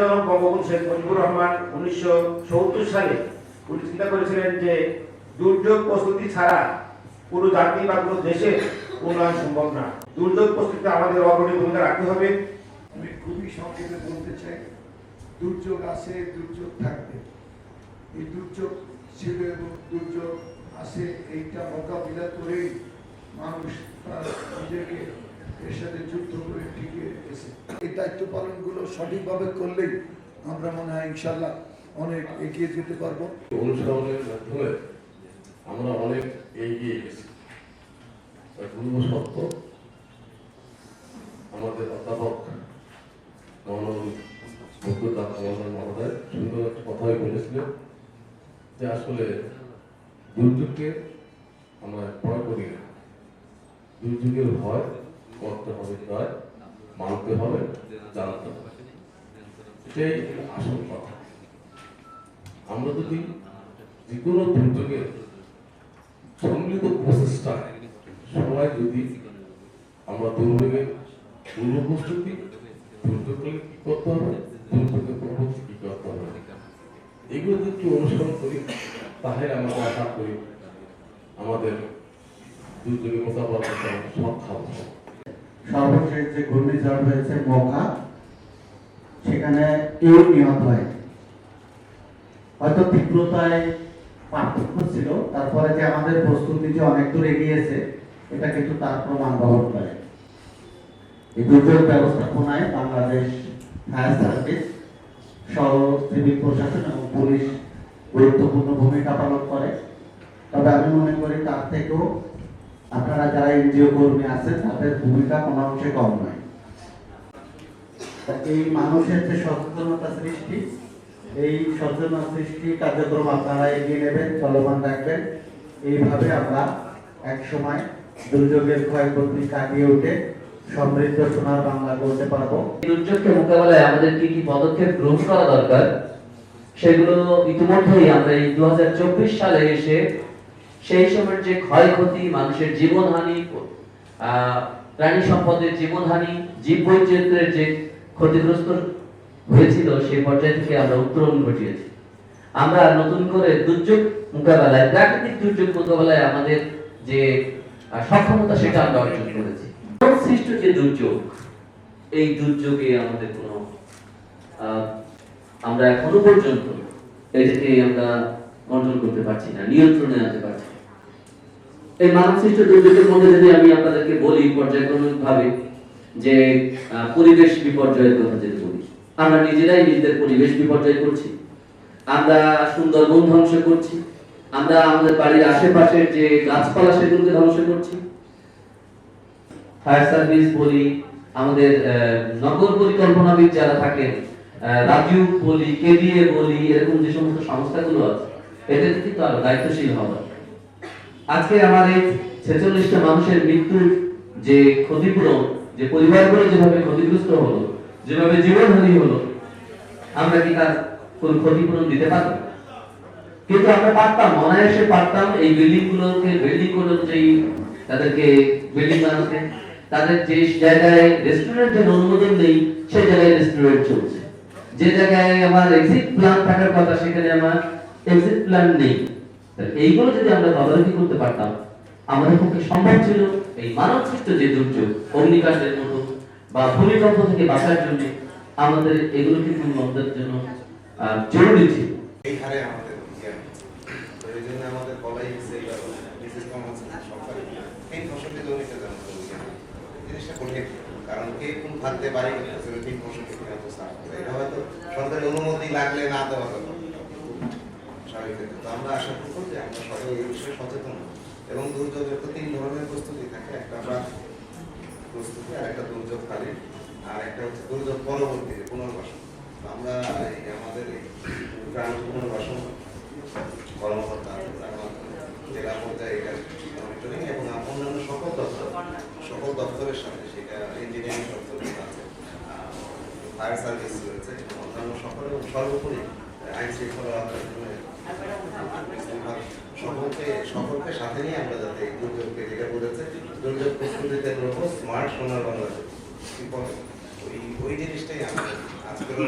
জনক বঙ্গবন্ধু শেখ মুজিবুর রহমান উনিশশো সত্তর সালে উনি চিন্তা করেছিলেন যে দুর্যোগ প্রস্তুতি ছাড়া কোনো জাতি বা কোনো দেশের উন্নয়ন সম্ভব না। দুর্যোগ প্রস্তুতিতে আমাদের অগ্রণী ভূমিকা রাখতে হবে। আমি খুবই সংক্ষেপে বলতে চাই, দুর্যোগ আছে, দুর্যোগ থাকবে। এই দুর্যোগ ছিল এবং দুর্যোগ আছে, এইটা মোকাবিলা করেই মানুষ তার নিজেকে এর সাথে যুদ্ধ করে টিকে রেখেছে এই দায়িত্ব পালনগুলো সঠিকভাবে করলেই আমরা মনে হয় ইনশাল্লাহ অনেক এগিয়ে যেতে পারব। অনুসরণের মাধ্যমে আমরা অনেক এগিয়ে গেছি। সত্য আমাদের অধ্যাপক একটা কথাই বলেছিলেন যে আসলে আমরা ভয় করি না দুর্যোগের ভয় করতে হবে জয় মানতে হবে জানতে হবে। এটাই আসল কথা। আমরা যদি যে কোনো দুর্যোগের সম্মিলিত প্রচেষ্টা সবাই যদি আমরা দুর্যোগের পূর্ব প্রস্তুতি দুর্যোগে কি করতে হবে? দুর্যোগের পরবর্তী কি করতে হবে? এগুলো যদি একটু অনুসরণ করি, তাহলে আমরা আশা করি আমাদের দুর্যোগে মোকাবেলা করতে আমরা সক্ষম হব। সর্বশেষ যে ঘূর্ণিঝড় হয়েছে মখা সেখানে কেউ নিহত হয়। হয়তো তীব্রতায় পার্থক্য ছিল তারপরে যে আমাদের প্রস্তুতি যে অনেক দূর এগিয়েছে, এটা কিন্তু তার প্রমাণ বহন করে। এই দুর্যোগ ব্যবস্থাপনায় বাংলাদেশ ফায়ার সার্ভিস সহ প্রশাসন এবং পুলিশ গুরুত্বপূর্ণ ভূমিকা পালন করে। তবে আমি মনে করি তার থেকেও আপনারা যারা এনজিও কর্মী আছেন, তাদের ভূমিকা কোনো অংশে কম নয়। এই মানুষের যে সচেতনতা সৃষ্টি, এই সচেতনতা সৃষ্টি কার্যক্রম আপনারা এগিয়ে নেবেন, চলমান রাখবেন। এইভাবে আমরা এক সময় দুর্যোগের ক্ষয়ক্ষতি কাটিয়ে উঠে সমৃদ্ধ সোনার বাংলা করতে পারব। দুর্যোগকে মোকাবেলায় আমাদের কি কি পদক্ষেপ গ্রহণ করা দরকার, সেগুলো ইতিমধ্যেই আমরা এই দু হাজার চব্বিশ সালে এসে সেই সময়ের যে ক্ষয়ক্ষতি, মানুষের জীবনহানি প্রাণী সম্পদের জীবনহানি, জীব বৈচিত্র্যের যে ক্ষতিগ্রস্ত হয়েছিল, সেই পর্যায় থেকে আমরা উত্তরণ ঘটিয়েছি। আমরা নতুন করে দুর্যোগ মোকাবেলায়, প্রাকৃতিক দুর্যোগ মোকাবেলায় আমাদের যে সক্ষমতা, সেটা আমরা অর্জন করেছি। সৃষ্ট যে দুর্যোগ, এই দুর্যোগে আমাদের কোনো আমরা এখনও পর্যন্ত এটাকে আমরা কন্ট্রোল করতে পারছি না নিয়ন্ত্রণে আনতে পারছি এই মানব সৃষ্ট দুর্যোগের মধ্যে যদি আমি আপনাদেরকে বলি পর্যায়ক্রমিক ভাবে যে পরিবেশ বিপর্যয়ের কথা যদি বলি আমরা নিজেরাই নিজেদের পরিবেশ বিপর্যয় করছি আমরা সুন্দরবন ধ্বংস করছি আমরা আমাদের বাড়ির আশেপাশের যে গাছপালা সেগুলোকে ধ্বংস করছি। ফায়ার সার্ভিস বলি আমাদের নগর পরিকল্পনাবিদ যারা থাকেন আহ, রাজু বলি কেডিএ বলি এরকম যে সমস্ত সংস্থাগুলো আছে এদের কিন্তু আরও দায়িত্বশীল হওয়া। আজকে আমার এই ছেচল্লিশটা মানুষের মৃত্যুর যে ক্ষতিপূরণ, যে পরিবারগুলো যেভাবে ক্ষতিগ্রস্ত হলো, যেভাবে জীবনহানি হলো, আমরা কি তার কোন ক্ষতিপূরণ দিতে পারব কিন্তু আমরা পারতাম, অনায়াসে পারতাম এই বিল্ডিং গুলোকে বিল্ডিংগুলোর যেই তাদেরকে বিল্ডিং বানাতে, তাদের যে জায়গায় রেস্টুরেন্টের অনুমোদন নেই সেই জায়গায় রেস্টুরেন্ট চলছে। যে জায়গায় আমার এক্সিট প্ল্যান থাকার কথা, সেখানে আমার এক্সিট প্ল্যান নেই এইগুলো যদি আমরা তদারকি করতে পারতাম, আমাদের পক্ষে সম্ভব ছিল এই মানব সৃষ্ট যে দুর্যোগ, অগ্নিকাণ্ডের মতো বা ভূমিকম্প থেকে বাঁচার জন্য আমাদের এগুলো কিন্তু আমাদের জন্য জরুরি ছিল। এই হারে আমাদের আমাদের বলাই কঠিন। কারণ কে কোন খাদ্যে বাড়ি ঠিক করে, এটা হয়তো সরকারি অনুমতি লাগলে না দেওয়া হবে স্বাভাবিক। তো আমরা আশা করব যে আমরা সবাই এই বিষয়ে সচেতন এবং দুর্যোগের তো তিন ধরনের প্রস্তুতি থাকে, একটা প্রাক প্রস্তুতি আর একটা দুর্যোগকালীন, আর একটা হচ্ছে দুর্যোগ পরবর্তী পুনর্বাসন আমরা আমাদের গ্রাম পুনর্বাসন কর্মকর্তা জেলা পর্যায়ে এটা মনিটরিং এবং অন্যান্য সকল দপ্তর, সকল দপ্তরের সাথে সেটা ইঞ্জিনিয়ারিং দপ্তর ফায়ার সার্ভিস রয়েছে অন্যান্য সকল সর্বোপরি আইন শৃঙ্খলা আমরা যাতে দুর্যোগকে যেটা বলেছে দুর্যোগ প্রস্তুতিতে স্মার্ট সোনার বাংলাদেশ। ওই ওই জিনিসটাই আজকের